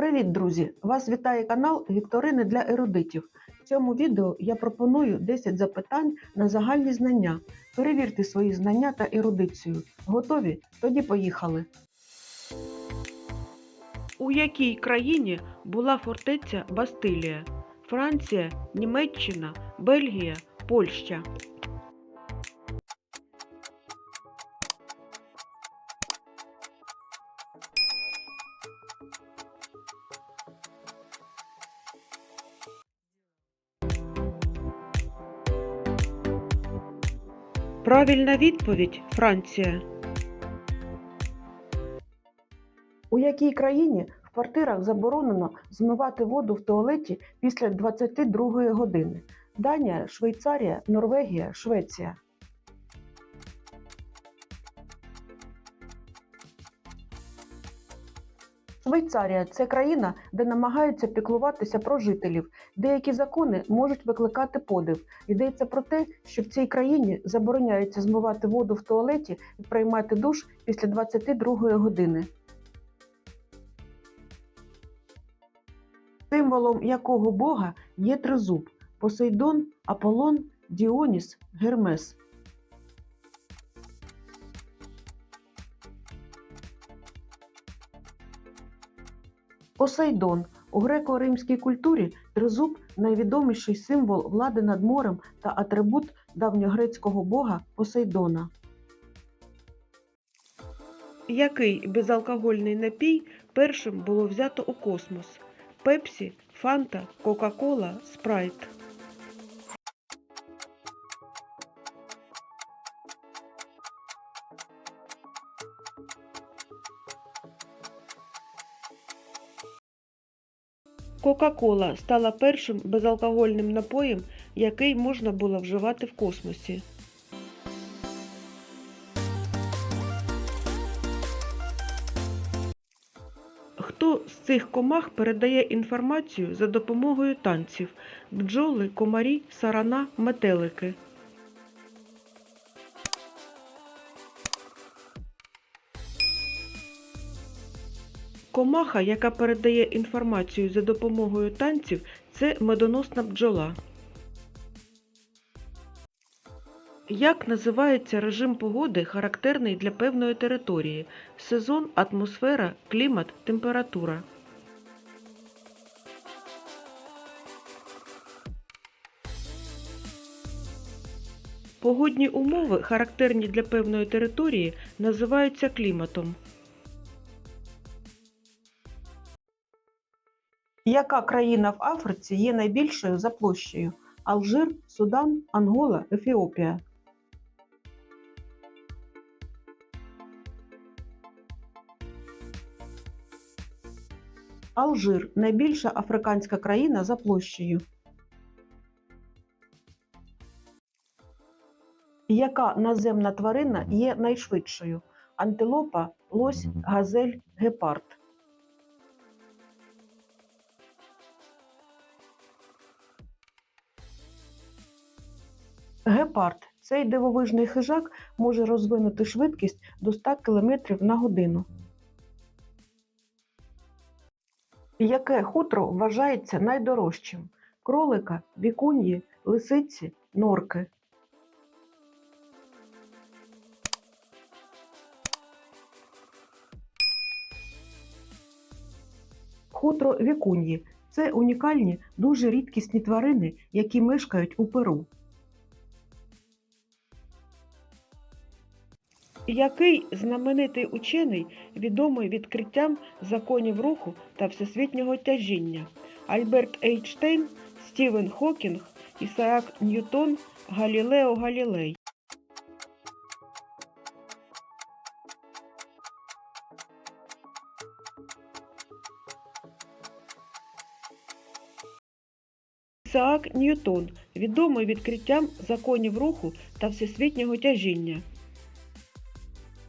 Привіт, друзі! Вас вітає канал Вікторини для ерудитів. В цьому відео я пропоную 10 запитань на загальні знання. Перевірте свої знання та ерудицію. Готові? Тоді поїхали. У якій країні була фортеця Бастилія? Франція, Німеччина, Бельгія, Польща. Правильна відповідь Франція. У якій країні в квартирах заборонено змивати воду в туалеті після 22 години? Данія, Швейцарія, Норвегія, Швеція. Швейцарія це країна, де намагаються піклуватися про жителів. Деякі закони можуть викликати подив. Йдеться про те, що в цій країні забороняється змивати воду в туалеті і приймати душ після 22 години. Символом якого бога є тризуб Посейдон, Аполлон, Діоніс, Гермес. Посейдон у греко-римській культурі тризуб найвідоміший символ влади над морем та атрибут давньогрецького бога Посейдона. Який безалкогольний напій першим було взято у космос? Пепсі, Фанта, Кока-Кола, Спрайт. Кока-Кола стала першим безалкогольним напоєм, який можна було вживати в космосі. Хто з цих комах передає інформацію за допомогою танців? Бджоли, комарі, сарана, метелики. Комаха, яка передає інформацію за допомогою танців, це медоносна бджола. Як називається режим погоди, характерний для певної території? Сезон, атмосфера, клімат, температура. Погодні умови, характерні для певної території, називаються кліматом. Яка країна в Африці є найбільшою за площею? Алжир, Судан, Ангола, Ефіопія. Алжир найбільша африканська країна за площею. Яка наземна тварина є найшвидшою? Антилопа, лось, газель, гепард. Гепард. Цей дивовижний хижак може розвинути швидкість до 100 км на годину. Яке хутро вважається найдорожчим? Кролика, вікуньї, лисиці, норки. Хутро вікуньї це унікальні, дуже рідкісні тварини, які мешкають у Перу. Який знаменитий учений відомий відкриттям законів руху та всесвітнього тяжіння? Альберт Ейнштейн, Стівен Хокінг, Ісаак Ньютон, Галілео Галілей. Ісаак Ньютон відомий відкриттям законів руху та всесвітнього тяжіння.